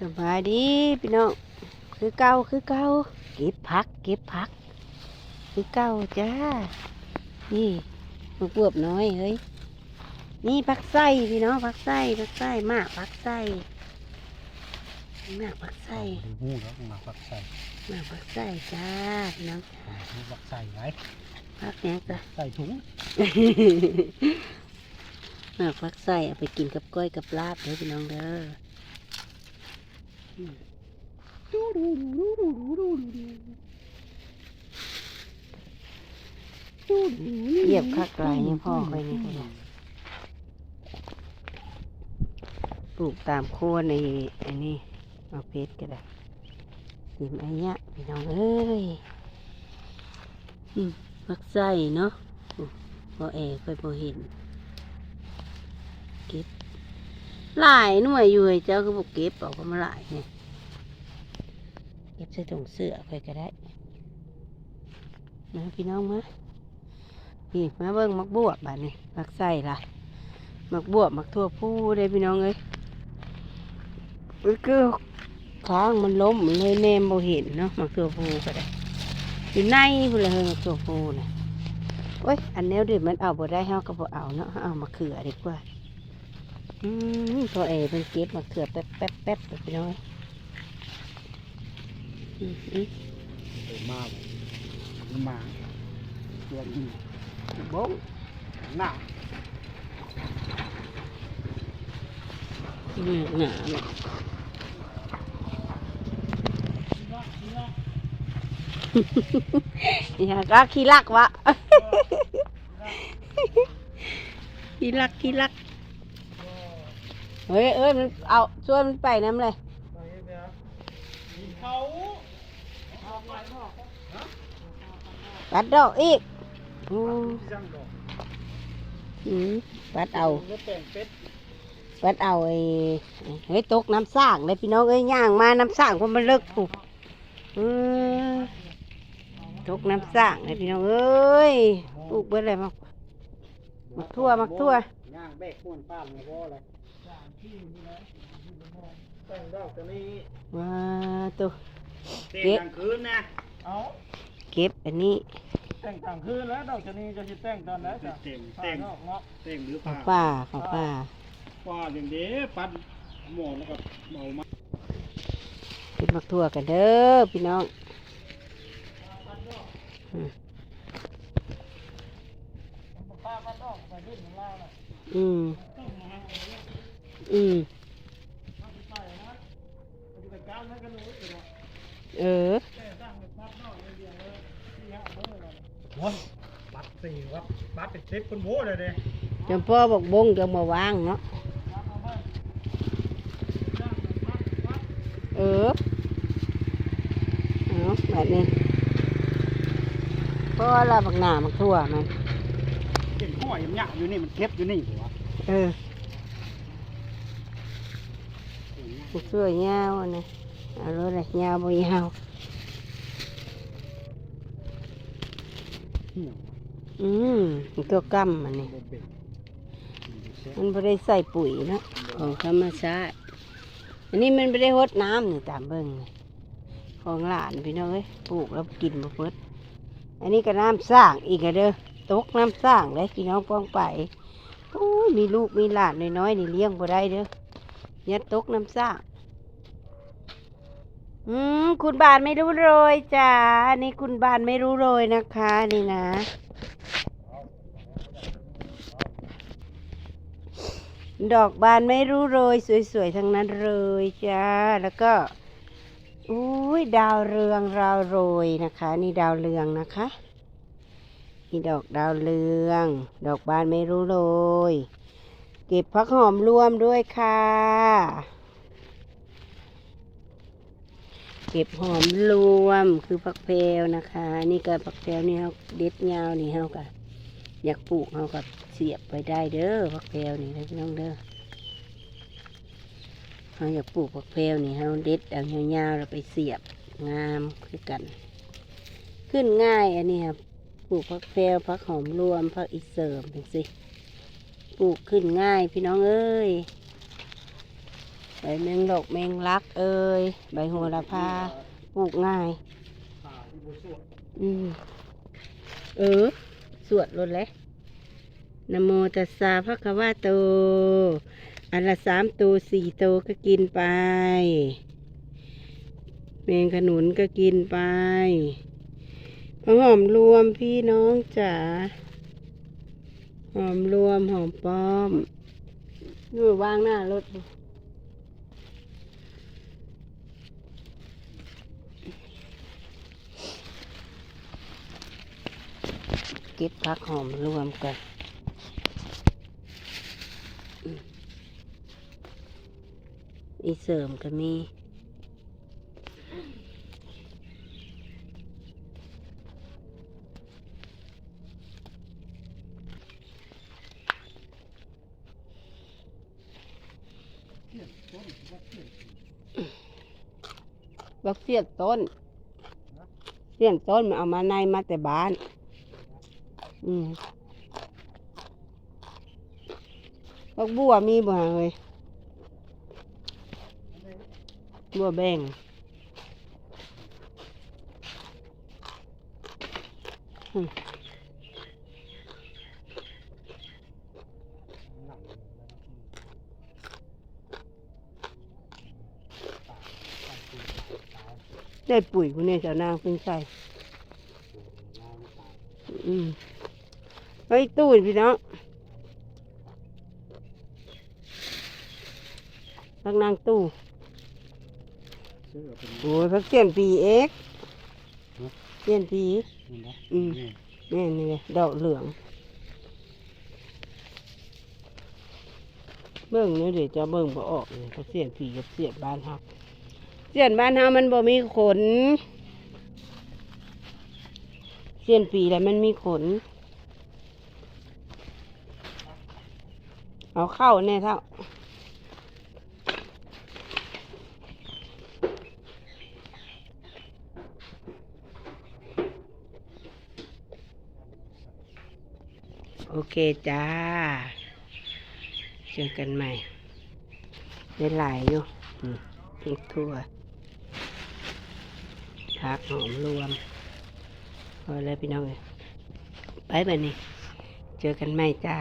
สบายดีพี่น้องคือเก่าคือเก่าเก็บผัก เก็บผัก คือเก่าจ้า นี่มะบวบน้อยเฮ้ยนี่ผักไส้พี่น้องผักไส้ผักไส้มากผักไส้มากผักไส้ดูหูแล้วมาปักใส่มากผักไส้จ้าพี่น้องดูปักใส่ไว้ผักเนี้ยจ้ะใส่ถุงมากผักไส้เอาไปกินกับก้อยกับลาบเด้อพี่น้องเด้อ อืมเหยียบคักลายนี่พ่อคอยนี่เลยปลูกตามโคนในอันนี้เอาเพชรก็ได้สิมไอันเนี้ยพี่น้องเอ้ยมักไส้เนาะพอแอร์ค่อยพอเห็น เก็บ หลายหน่วยอยู่ไอ้เจ้าก็บอกเก็บออกมาหลายเนี่ยเก็บใส่ถุงเสื้อไปก็ได้มาพี่น้องมาพี่มาเบิ่งมักบวบบาดนี่มักใส่ละมักบวบมักทั่วผู้ได้พี่น้องเอ้ยก็คือค้างมันล้มเลยแนมบ่เห็นเนาะมักทั่วผู้ก็ได้อยู่ในพุ่นละเฮงมักทั่วผู้น่ะโอ้ยอันแนวเด็ดมันเอาบ่ได้เฮาก็บ่เอาเนาะเฮาเอามาเขือดีกว่า อืมตัวเอเป็นเก็บมาเขือแป๊บแป๊บแป๊บไปน้อยอืมอืมมาเลยมาเพื่อนอีบ้งหน้าหนาเนาะนี่ฮะก็ขี้ลักวะขี้ลักขี้ลัก เฮ้ยเอ้ยมันเอาช่วนมันไปน้ำเลยปัดดอกอีกอืมจังดอปัดเอาปัดเอาไอ้เฮ้ยตกน้ำสร้างเลยพี่น้องเอ้ยย่างมาน้ำสร้างก็มันเลิกปุ๊บตกน้ำสร้างเลยพี่น้องเอ้ยปลูกเบิดเลยมักมักทั่วมักทั่วย่างแบกม้วนป้านมาบ่เลย ต่งดอกตัวนี้ว้าตัวแต่งกลางคืนนะเอาเก็บอันนี้แต่งกลางคืนแล้วดอกตัวนี้จะแต่งตอนไหนจ้ะแต่งแต่งเนาะแต่งหรือเปล่าป้าของป้าว่าอย่างเด้ปัดหมอนแล้วก็เมามาเก็บมักทั่วกันเด้อพี่น้องอืม อืมอืมเออโอ้ยปัดสี่ครับปัดเป็นเซ็ตคนโว้เลยเด้จำพ่อบอกบงจะมาวางเนาะเออเอาแบบนี้เพราะว่าเราบักหนาบักทั่วมันเห็นห้อยยำๆอยู่นี่มันเก็บอยู่นี่หัวเออ ช่วยาวอันนะเอาเลยเลยยาวบ่ยาวเหี่ยวอืมตัวกำมันนี่มันไม่ได้ใส่ปุ๋ยนะของธรรมชาติอันนี้มันไม่ได้รดน้ำนี่ตามเบิ้งของหลานพี่น้องเอ้ยปลูกแล้วกินบ่เพิดอันนี้ก็น้ำสร้างอีกอะเด้อตกน้ำสร้างเลยพี่น้องป้องไปโอ้ยมีลูกมีหลานน้อยๆนี่เลี้ยงบ่ได้เด้อ ยัดตกน้ำสร้างอืมคุณบานไม่รู้โรยจ้าอันนี้คุณบานไม่รู้โรยนะคะนี่นะ ดอกบานไม่รู้โรย สวยๆทั้งนั้นเลยจ้าแล้วก็อุ้ยดาวเรืองราวโรยนะคะ นี่ดาวเรืองนะคะนี่ดอกดาวเรือง ดอกบานไม่รู้โรย เก็บพักหอมรวมด้วยค่ะ เก็บหอมรวมคือผักเพลวนะคะ นี่ก็ผักเพลวนี่เขาเด็ดยาวนี่เขาก็อยากปลูกเขาก็เสียบไปได้เด้อผักเพลวนี่นะพี่น้องเด้อเขาอยากปลูกผักเพลวนี่เขาเด็ดเอายาวๆแล้วไปเสียบงามคือกัน ขึ้นง่ายอันนี้ครับปลูกผักเพลวผักหอมรวมผักอีเสริมเป็นสิ ปลูกขึ้นง่ายพี่น้องเอ้ยใบแมงดกแมงลักเอ้ยใบโหระพาปลูกง่าย อืมเออ สวดรถเลยนโมตัสสะภะคะวะโต อันละสามตัวสี่ตัวก็กินไป แมงขนุนก็กินไปหอมรวมพี่น้องจ๋า หอมรวมหอมป้อมนู่นวางหน้ารถเก็บผักหอมรวมกันอีเสริมก็มี บักเสียดต้น เสียนต้นมันเอามาในมาแต่บ้าน อืมบักบัวมีบ่ฮะเลยบัวแบ่งอืม หนังเลยแล้วก็ตายตายตาย ได้ปุ๋ยคุณเนี่ยเจ้านางเพิ่งใส่อืมไว้ตู้พี่น้องพักนางตู้โอ้ยพักเสียนปีเอ็กเสียนปีอืมนี่นี่ไงดอกเหลือง เบิ่งนี่เดี๋ยวจะเบิ่งบ่ออกเลยพักเสียนปีกับเสียนบ้านเฮา เสียนบ้านเฮามันบ่มีขน เสียนปีแล้วมันมีขน เอาเข้าแน่เท่าโอเคจ้า เจอกันใหม่ ได้หลายอยู่อืมพริกทั่ว ผักหอมรวมพอแล้วพี่น้องเอ้ยไปแบบนี้ เจอกันใหม่จ้า